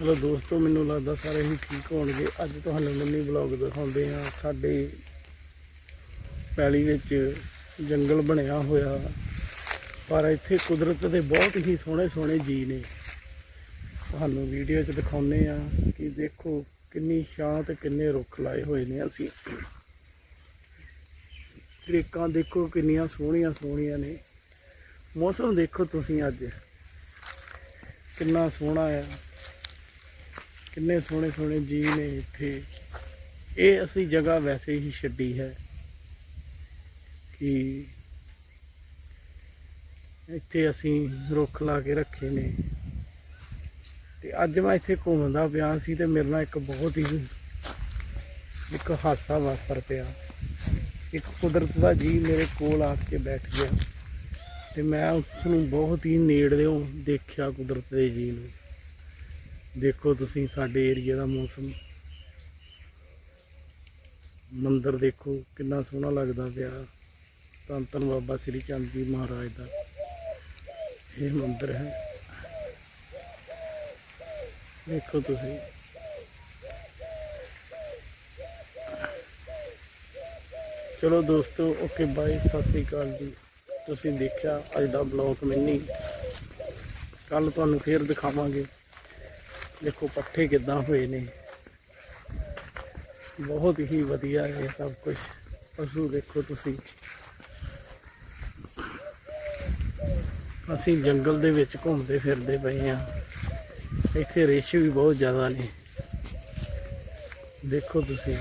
ਮਤਲਬ ਦੋਸਤੋ, ਮੈਨੂੰ ਲੱਗਦਾ ਸਾਰੇ ਹੀ ਠੀਕ ਹੋਣਗੇ। ਅੱਜ ਤੁਹਾਨੂੰ ਮਿੰਨੀ ਬਲੌਗ ਦਿਖਾਉਂਦੇ ਆ ਸਾਡੇ ਪੈਲੀ ਵਿੱਚ ਜੰਗਲ ਬਣਿਆ ਹੋਇਆ। ਪਰ ਇੱਥੇ ਕੁਦਰਤ ਦੇ ਬਹੁਤ ਹੀ ਸੋਹਣੇ ਸੋਹਣੇ ਜੀ ਨੇ। ਤੁਹਾਨੂੰ ਵੀਡੀਓ 'ਚ ਦਿਖਾਉਂਦੇ ਆ ਕਿ ਦੇਖੋ ਕਿੰਨੀ ਸ਼ਾਂਤ ਕਿੰਨੇ ਰੁੱਖ ਲਾਏ ਹੋਏ ਨੇ ਅਸੀਂ। ਤਰੀਕਾਂ ਦੇਖੋ ਕਿੰਨੀਆਂ ਸੋਹਣੀਆਂ ਸੋਹਣੀਆਂ ਨੇ। ਮੌਸਮ ਦੇਖੋ ਤੁਸੀਂ ਅੱਜ। ਕਿੰਨਾ ਸੋਹਣਾ ਆ। ਕਿੰਨੇ ਸੋਹਣੇ ਸੋਹਣੇ ਜੀ ਨੇ ਇੱਥੇ। ਇਹ ਅਸੀਂ ਜਗ੍ਹਾ ਵੈਸੇ ਹੀ ਛੱਡੀ ਹੈ ਕਿ ਇੱਥੇ ਅਸੀਂ ਰੁੱਖ ਲਾ ਕੇ ਰੱਖੇ ਨੇ। ਤੇ ਅੱਜ ਮੈਂ ਇੱਥੇ ਘੁੰਮਦਾ ਪਿਆ ਸੀ ਤੇ ਮੇਰੇ ਨਾਲ ਇੱਕ ਬਹੁਤ ਹੀ ਇੱਕ ਹਾਸਾ ਵਾਪਰ ਪਿਆ। ਇੱਕ ਕੁਦਰਤ ਦਾ ਜੀ ਮੇਰੇ ਕੋਲ ਆ ਕੇ ਬੈਠ ਗਿਆ ਤੇ ਮੈਂ ਉਸ ਨੂੰ ਬਹੁਤ ਹੀ ਨੇੜਿਓਂ ਦੇਖਿਆ ਕੁਦਰਤ ਦੇ ਜੀ ਨੂੰ। ਦੇਖੋ ਤੁਸੀਂ ਸਾਡੇ ਏਰੀਆ ਦਾ ਮੌਸਮ। ਮੰਦਰ ਦੇਖੋ, ਕਿੰਨਾ ਸੋਹਣਾ ਲੱਗਦਾ ਪਿਆ। ਧੰਨ ਧੰਨ ਬਾਬਾ ਸ੍ਰੀ ਚੰਦ ਜੀ ਮਹਾਰਾਜ ਦਾ। ਇਹ ਮੰਦਰ ਹੈ। ਦੇਖੋ ਤੁਸੀਂ। ਚਲੋ ਦੋਸਤੋ ਓਕੇ ਬਾਈ ਸਤਿ ਸ੍ਰੀ ਅਕਾਲ ਜੀ। ਤੁਸੀਂ ਦੇਖਿਆ ਅੱਜ ਦਾ ਬਲੌਗ ਮਿੰਨੀ। ਕੱਲ ਤੁਹਾਨੂੰ ਫੇਰ ਦਿਖਾਵਾਂਗੇ। ਦੇਖੋ ਪੱਠੇ ਕਿੱਦਾਂ ਹੋਏ ਨੇ। ਬਹੁਤ ਹੀ ਵਧੀਆ ਹੈ ਸਭ ਕੁਝ ਪਸ਼ੂ ਦੇਖੋ ਤੁਸੀਂ। ਅਸੀਂ ਜੰਗਲ ਦੇ ਵਿੱਚ ਘੁੰਮਦੇ ਫਿਰਦੇ ਪਏ ਆ ਇੱਥੇ ਰੇਸ਼ ਵੀ ਬਹੁਤ ਜ਼ਿਆਦਾ ਨੇ। ਦੇਖੋ ਤੁਸੀਂ।